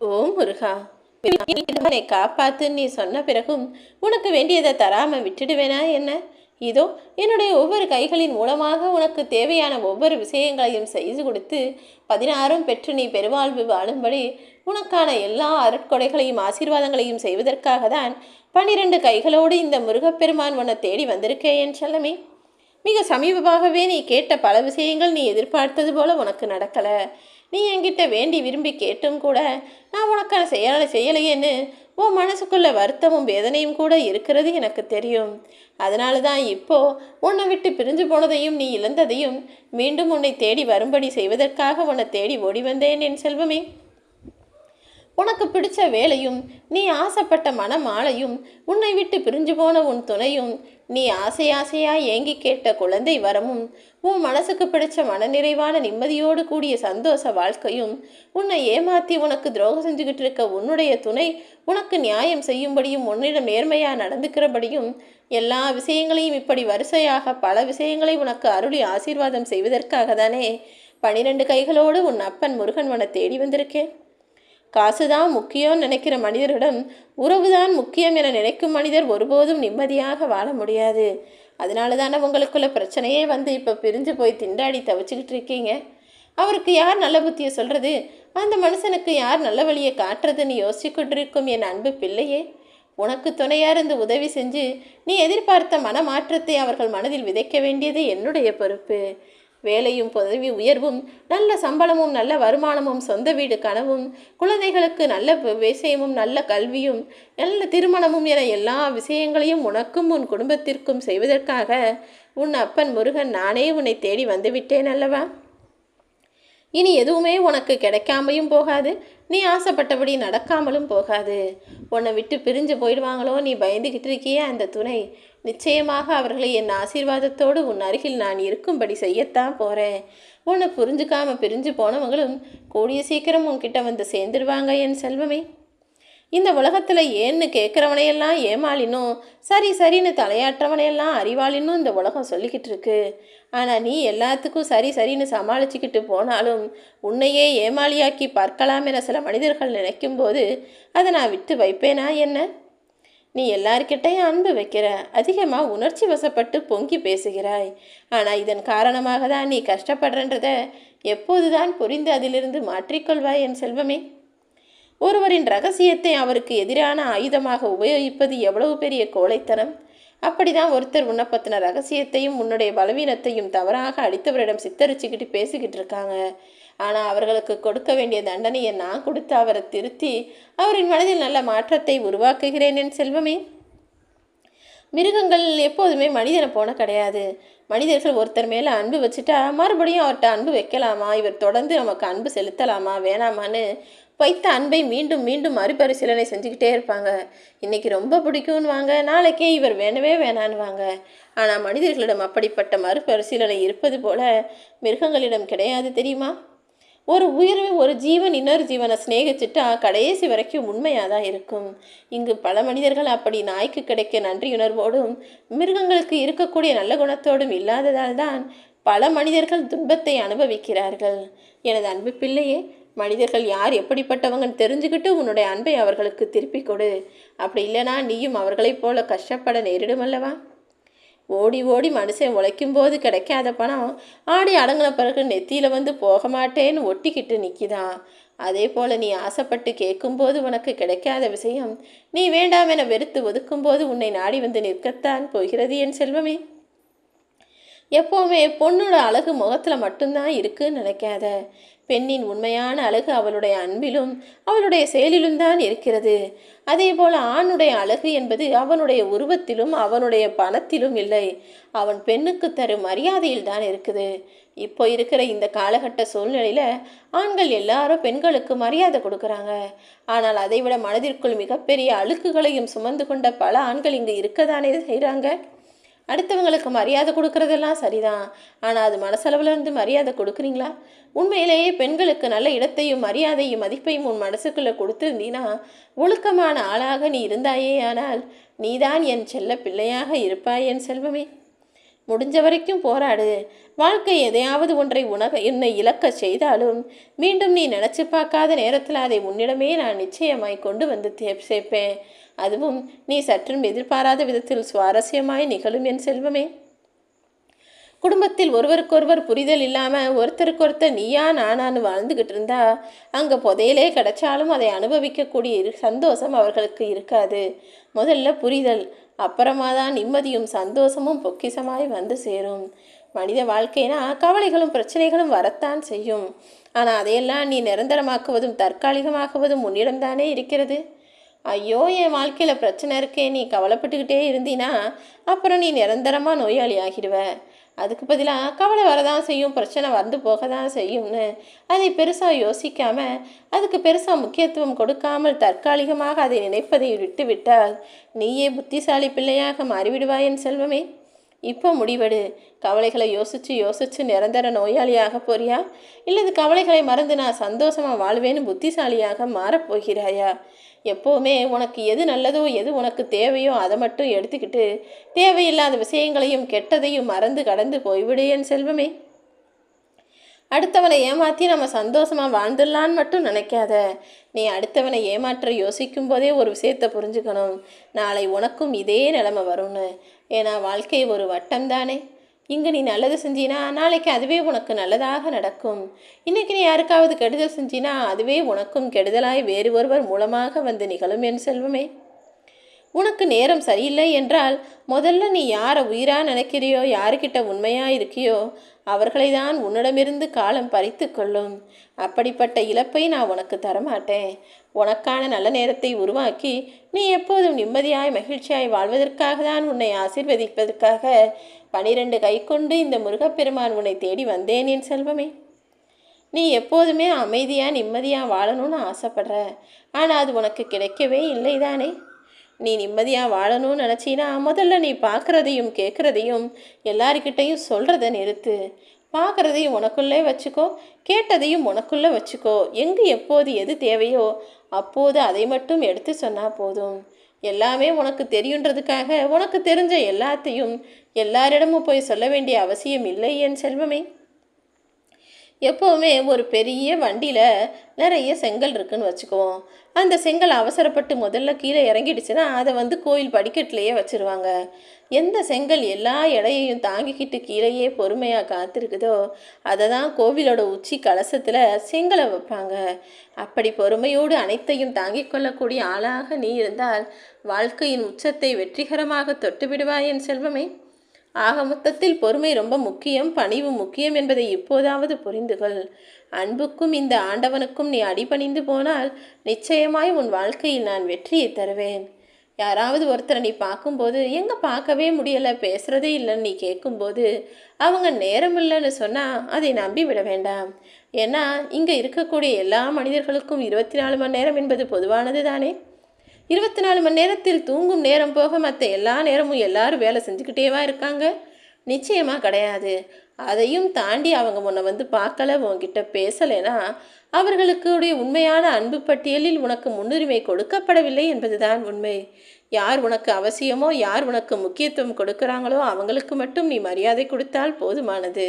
ஓ முருகா. என்னை காப்பாத்து நீ சொன்ன பிறகும் உனக்கு வேண்டியதை தராம விட்டுடுவேனா என்ன? இதோ என்னுடைய ஒவ்வொரு கைகளின் மூலமாக உனக்கு தேவையான ஒவ்வொரு விஷயங்களையும் செய்து கொடுத்து பதினாறும் பெற்று நீ பெருவாழ்வு வாழும்படி உனக்கான எல்லா அருட்கொடைகளையும் ஆசீர்வாதங்களையும் செய்வதற்காக தான் பன்னிரண்டு கைகளோடு இந்த முருகப்பெருமான் உன்னை தேடி வந்திருக்கேன் என் செல்லமே. மிக சமீபமாகவே நீ கேட்ட பல விஷயங்கள் நீ எதிர்பார்த்தது போல உனக்கு நடக்கலை. நீ என்கிட்ட வேண்டி விரும்பி கேட்டும் கூட நான் உனக்கான செயலை செய்யலையேன்னு உன் மனசுக்குள்ள வருத்தமும் வேதனையும் கூட இருக்கிறது எனக்கு தெரியும். அதனால தான் இப்போ உன்னை விட்டு பிரிஞ்சு போனதையும் நீ இழந்ததையும் மீண்டும் உன்னை தேடி வரும்படி செய்வதற்காக உன்னை தேடி ஓடி வந்தேன் என் செல்வமே. உனக்கு பிடிச்ச வேலையும் நீ ஆசைப்பட்ட மனமாலையும் உன்னை விட்டு பிரிஞ்சு போன உன் துணையும் நீ ஆசை ஆசையா ஏங்கி கேட்ட குழந்தை வரமும் உன் மனசுக்கு பிடிச்ச மனநிறைவான நிம்மதியோடு கூடிய சந்தோஷ வாழ்க்கையும் உன்னை ஏமாத்தி உனக்கு துரோகம் செஞ்சுக்கிட்டு இருக்க உன்னுடைய துணை உனக்கு நியாயம் செய்யும்படியும் உன்னிடம் நேர்மையாக நடந்துக்கிறபடியும் எல்லா விஷயங்களையும் இப்படி வரிசையாக பல விஷயங்களை உனக்கு அருளி ஆசீர்வாதம் செய்வதற்காக தானே பனிரெண்டு கைகளோடு உன் அப்பன் முருகன் உன தேடி வந்திருக்கேன். காசு தான் முக்கியம்னு நினைக்கிற மனிதரிடம் உறவுதான் முக்கியம் என நினைக்கும் மனிதர் ஒருபோதும் நிம்மதியாக வாழ முடியாது. அதனால தானே உங்களுக்குள்ள பிரச்சனையே வந்து இப்போ பிரிஞ்சு போய் திண்டாடி தவிச்சுக்கிட்டு இருக்கீங்க? அவருக்கு யார் நல்ல புத்தியை சொல்கிறது அந்த மனுஷனுக்கு யார் நல்ல வழியை காட்டுறதுன்னு யோசிச்சுக்கொண்டிருக்கும் என் அன்பு பிள்ளையே. உனக்கு துணையாக இருந்து உதவி செஞ்சு நீ எதிர்பார்த்த மனமாற்றத்தை அவர்கள் மனதில் விதைக்க வேண்டியது என்னுடைய பொறுப்பு. வேலையும் பதவி உயர்வும் நல்ல சம்பளமும் நல்ல வருமானமும் சொந்த வீடு கனவும் குழந்தைகளுக்கு நல்ல விஷயமும் நல்ல கல்வியும் நல்ல திருமணமும் என எல்லா விஷயங்களையும் உனக்கும் உன் குடும்பத்திற்கும் செய்வதற்காக உன் அப்பன் முருகன் நானே உன்னை தேடி வந்துவிட்டேன் அல்லவா? இனி எதுவுமே உனக்கு கிடைக்காமையும் போகாது. நீ ஆசைப்பட்டபடி நடக்காமலும் போகாது. உன்னை விட்டு பிரிஞ்சு போயிடுவாங்களோ நீ பயந்துக்கிட்டு இருக்கியே அந்த துணை. நிச்சயமாக அவர்களை என் ஆசீர்வாதத்தோடு உன் அருகில் நான் இருக்கும்படி செய்யத்தான் போகிறேன் உன்னை புரிஞ்சுக்காம பிரிஞ்சு போனவங்களும் கூடிய சீக்கிரம் உன்கிட்ட வந்து சேர்ந்துடுவாங்க என் செல்வமே. இந்த உலகத்தில் ஏன்னு கேட்குறவனையெல்லாம் ஏமாளினும் சரி சரின்னு தலையாற்றவனையெல்லாம் அறிவாளினும் இந்த உலகம் சொல்லிக்கிட்டு இருக்கு. ஆனால் நீ எல்லாத்துக்கும் சரி சரின்னு சமாளிச்சுக்கிட்டு போனாலும் உன்னையே ஏமாளியாக்கி பார்க்கலாம் என சில மனிதர்கள் நினைக்கும்போது அதை நான் விட்டு வைப்பேனா என்ன? நீ எல்லார்கிட்டையும் அன்பு வைக்கிற அதிகமாக உணர்ச்சி வசப்பட்டு பொங்கி பேசுகிறாய். ஆனால் இதன் காரணமாக தான் நீ கஷ்டப்படுறன்றத எப்போதுதான் புரிந்து அதிலிருந்து மாற்றிக்கொள்வாய் என் செல்வமே. ஒருவரின் ரகசியத்தை அவருக்கு எதிரான ஆயுதமாக உபயோகிப்பது எவ்வளவு பெரிய கோழைத்தனம்? அப்படிதான் ஒருத்தர் உன்னை ரகசியத்தையும் உன்னுடைய பலவீனத்தையும் தவறாக அடித்தவரிடம் சித்தரிச்சுக்கிட்டு பேசிக்கிட்டு இருக்காங்க. ஆனால் அவர்களுக்கு கொடுக்க வேண்டிய தண்டனையை நான் கொடுத்து அவரை திருத்தி அவரின் மனதில் நல்ல மாற்றத்தை உருவாக்குகிறேன் என் செல்வமே. மிருகங்கள் எப்போதுமே மனிதனை போன கிடையாது. மனிதர்கள் ஒருத்தர் மேலே அன்பு வச்சுட்டா மறுபடியும் அவர்கிட்ட அன்பு வைக்கலாமா? இவர் தொடர்ந்து நமக்கு அன்பு செலுத்தலாமா? வேணாமான்னு வைத்த அன்பை மீண்டும் மீண்டும் மறுபரிசீலனை செஞ்சுக்கிட்டே இருப்பாங்க. இன்னைக்கு ரொம்ப பிடிக்கும்னு வாங்க நாளைக்கே இவர் வேணவே வேணான்னு வாங்க. ஆனால் மனிதர்களிடம் அப்படிப்பட்ட மறுபரிசீலனை இருப்பது போல மிருகங்களிடம் கிடையாது தெரியுமா? ஒரு உயிர் ஒரு ஜீவன் இன்னொரு ஜீவனை சிநேகிச்சுட்டா கடைசி வரைக்கும் உண்மையாக தான் இருக்கும். இங்கு பல மனிதர்கள் அப்படி நாய்க்கு கிடைக்க நன்றியுணர்வோடும் மிருகங்களுக்கு இருக்கக்கூடிய நல்ல குணத்தோடும் இல்லாததால் தான் பல மனிதர்கள் துன்பத்தை அனுபவிக்கிறார்கள். எனது அன்பு பிள்ளையே மனிதர்கள் யார் எப்படிப்பட்டவங்கன்னு தெரிஞ்சுக்கிட்டு உன்னுடைய அன்பை அவர்களுக்கு திருப்பி கொடு. அப்படி இல்லைனா நீயும் அவர்களைப் போல கஷ்டப்பட நேரிடும் அல்லவா? ஓடி ஓடி மனுஷன் உழைக்கும் போது கிடைக்காத பணம் ஆடி அடங்கின பிறகு நெத்தியில் வந்து போக மாட்டேன்னு ஒட்டிக்கிட்டு நிற்கிதான் அதே போல் நீ ஆசைப்பட்டு கேட்கும்போது உனக்கு கிடைக்காத விஷயம் நீ வேண்டாம் என வெறுத்து ஒதுக்கும்போது உன்னை நாடி வந்து நிற்கத்தான் போகிறது என் செல்வமே. எப்போவுமே பொண்ணோட அழகு முகத்தில் மட்டும்தான் இருக்குன்னு நினைக்காத. பெண்ணின் உண்மையான அழகு அவளுடைய அன்பிலும் அவளுடைய செயலிலும் தான் இருக்கிறது. அதே போல் ஆணுடைய அழகு என்பது அவனுடைய உருவத்திலும் அவனுடைய பணத்திலும் இல்லை. அவன் பெண்ணுக்கு தரும் மரியாதையில் தான் இருக்குது. இப்போ இருக்கிற இந்த காலகட்ட சூழ்நிலையில் ஆண்கள் எல்லாரும் பெண்களுக்கு மரியாதை கொடுக்குறாங்க. ஆனால் அதைவிட மனதிற்குள் மிகப்பெரிய அழுக்குகளையும் சுமந்து கொண்ட பல ஆண்கள் இங்கு இருக்கதானே செய்கிறாங்க அடுத்தவங்களுக்கு மரியாதை கொடுக்கறதெல்லாம் சரிதான். ஆனால் அது மனசளவில் இருந்து மரியாதை கொடுக்குறீங்களா? உண்மையிலேயே பெண்களுக்கு நல்ல இடத்தையும் மரியாதையும் மதிப்பையும் உன் மனசுக்குள்ளே கொடுத்துருந்தீனா ஒழுக்கமான ஆளாக நீ இருந்தாயே ஆனால் நீதான் என் செல்ல பிள்ளையாக இருப்பாய் என் செல்வமே. முடிஞ்ச வரைக்கும் போராடு. வாழ்க்கை எதையாவது ஒன்றை உனக என்னை இழக்க செய்தாலும் மீண்டும் நீ நினச்சி பார்க்காத நேரத்தில் அதை உன்னிடமே நான் நிச்சயமாய் கொண்டு வந்து சேர்ப்பேன். அதுவும் நீ சற்றும் எதிர்பாராத விதத்தில் சுவாரஸ்யமாய் நிகழும் என் செல்வமே. குடும்பத்தில் ஒருவருக்கொருவர் புரிதல் இல்லாமல் ஒருத்தருக்கொருத்தர் நீயா நானான்னு வாழ்ந்துக்கிட்டு இருந்தா அங்கே புதையலே கிடைச்சாலும் அதை அனுபவிக்கக்கூடிய இரு சந்தோஷம் அவர்களுக்கு இருக்காது. முதல்ல புரிதல் அப்புறமா தான் நிம்மதியும் சந்தோஷமும் பொக்கிஷமாய் வந்து சேரும். மனித வாழ்க்கைனா கவலைகளும் பிரச்சனைகளும் வரத்தான் செய்யும். ஆனால் அதையெல்லாம் நீ நிரந்தரமாக்குவதும் தற்காலிகமாக்குவதும் உன்னிடம்தானே இருக்கிறது? ஐயோ என் வாழ்க்கையில் பிரச்சனை இருக்கே நீ கவலைப்பட்டுக்கிட்டே இருந்தினா அப்புறம் நீ நிரந்தரமாக நோயாளி ஆகிடுவ அதுக்கு பதிலாக கவலை வரதான் செய்யும் பிரச்சனை வந்து போக தான் செய்யும்னு அதை பெருசாக யோசிக்காமல் அதுக்கு பெருசாக முக்கியத்துவம் கொடுக்காமல் தற்காலிகமாக அதை நினைப்பதை விட்டுவிட்டால் நீயே புத்திசாலி பிள்ளையாக மாறிவிடுவாயன் என் செல்வமே. இப்போ முடிவெடு. கவலைகளை யோசித்து யோசித்து நிரந்தர நோயாளியாக போறியா? இல்லது கவலைகளை மறந்து நான் சந்தோஷமாக வாழ்வேன்னு புத்திசாலியாக மாறப்போகிறாயா எப்போவுமே உனக்கு எது நல்லதோ எது உனக்கு தேவையோ அதை மட்டும் எடுத்துக்கிட்டு தேவையில்லாத விஷயங்களையும் கெட்டதையும் மறந்து கடந்து போய்விடு என் செல்வமே. அடுத்தவனை ஏமாற்றி நம்ம சந்தோஷமாக வாழ்ந்துடலான்னு மட்டும் நினைக்காத. நீ அடுத்தவனை ஏமாற்ற யோசிக்கும் போதே ஒரு விஷயத்தை புரிஞ்சுக்கணும். நாளை உனக்கும் இதே நிலமை வரும்னு. ஏன்னா வாழ்க்கை ஒரு வட்டம் தானே இங்கே நீ நல்லது செஞ்சினா நாளைக்கு அதுவே உனக்கு நல்லதாக நடக்கும். இன்றைக்கி நீ யாருக்காவது கெடுதல் செஞ்சினா அதுவே உனக்கும் கெடுதலாய் வேறு ஒருவர் மூலமாக வந்து நிகழும் என் செல்வமே. உனக்கு நேரம் சரியில்லை என்றால் முதல்ல நீ யாரை உயிராக நினைக்கிறியோ யாருக்கிட்ட உண்மையாக இருக்கியோ அவர்களை தான் உன்னிடமிருந்து காலம் பறித்து கொள்ளும். அப்படிப்பட்ட இழப்பை நான் உனக்கு தரமாட்டேன். உனக்கான நல்ல நேரத்தை உருவாக்கி நீ எப்போதும் நிம்மதியாய் மகிழ்ச்சியாய் வாழ்வதற்காக தான் உன்னை ஆசிர்வதிப்பதற்காக பனிரெண்டு கை கொண்டு இந்த முருகப்பெருமான் உன்னை தேடி வந்தேன் என் செல்வமே. நீ எப்போதுமே அமைதியாக நிம்மதியாக வாழணும்னு ஆசைப்படுற. ஆனால் அது உனக்கு கிடைக்கவே இல்லை தானே நீ நிம்மதியாக வாழணும்னு நினச்சின்னா முதல்ல நீ பார்க்குறதையும் கேட்குறதையும் எல்லாருக்கிட்டையும் சொல்கிறத நிறுத்து. பார்க்குறதையும் உனக்குள்ளே வச்சுக்கோ கேட்டதையும் உனக்குள்ளே வச்சுக்கோ. எங்கே எப்போது எது தேவையோ அப்போது அதை மட்டும் எடுத்து சொன்னால் போதும். எல்லாமே உனக்கு தெரியுன்றதுக்காக உனக்கு தெரிஞ்ச எல்லாத்தையும் எல்லாரிடமும் போய் சொல்ல வேண்டிய அவசியம் இல்லை என் செல்வமே. எப்போவுமே ஒரு பெரிய வண்டியில் நிறைய செங்கல் இருக்குன்னு வச்சுக்குவோம். அந்த செங்கல் அவசரப்பட்டு முதல்ல கீழே இறங்கிடுச்சுன்னா அதை வந்து கோயில் படிக்கட்டிலேயே வச்சுருவாங்க. எந்த செங்கல் எல்லா எடையையும் தாங்கிக்கிட்டு கீழேயே பொறுமையாக காத்திருக்குதோ அதை தான் கோவிலோட உச்சி கலசத்தில் செங்கலை வைப்பாங்க. அப்படி பொறுமையோடு அனைத்தையும் தாங்கிக் கொள்ளக்கூடிய ஆளாக நீ இருந்தால் வாழ்க்கையின் உச்சத்தை வெற்றிகரமாக தொட்டுவிடுவாய் என் செல்வமே. ஆக மொத்தத்தில் பொறுமை ரொம்ப முக்கியம் பணிவு முக்கியம் என்பதை இப்போதாவது புரிந்துகொள். அன்புக்கும் இந்த ஆண்டவனுக்கும் நீ அடிபணிந்து போனால் நிச்சயமாய் உன் வாழ்க்கையில் நான் வெற்றியை தருவேன். யாராவது ஒருத்தரை நீ பார்க்கும்போது எங்கே பார்க்கவே முடியலை பேசுகிறதே இல்லைன்னு நீ கேட்கும்போது அவங்க நேரம் இல்லைன்னு சொன்னால் அதை நம்பி விட வேண்டாம். ஏன்னா இங்கே இருக்கக்கூடிய எல்லா மனிதர்களுக்கும் இருபத்தி நாலு மணி நேரம் என்பது பொதுவானது தானே? இருபத்தி நாலு மணி நேரத்தில் தூங்கும் நேரம் போக மற்ற எல்லா நேரமும் எல்லாரும் வேலை செஞ்சுக்கிட்டேவா இருக்காங்க. நிச்சயமாக கிடையாது. அதையும் தாண்டி அவங்க உன்னை வந்து பார்க்கல உன்கிட்ட பேசலைனா அவர்களுக்குடைய உண்மையான அன்பு பட்டியலில் உனக்கு முன்னுரிமை கொடுக்கப்படவில்லை என்பதுதான் உண்மை. யார் உனக்கு அவசியமோ யார் உனக்கு முக்கியத்துவம் கொடுக்குறாங்களோ அவங்களுக்கு மட்டும் நீ மரியாதை கொடுத்தால் போதுமானது.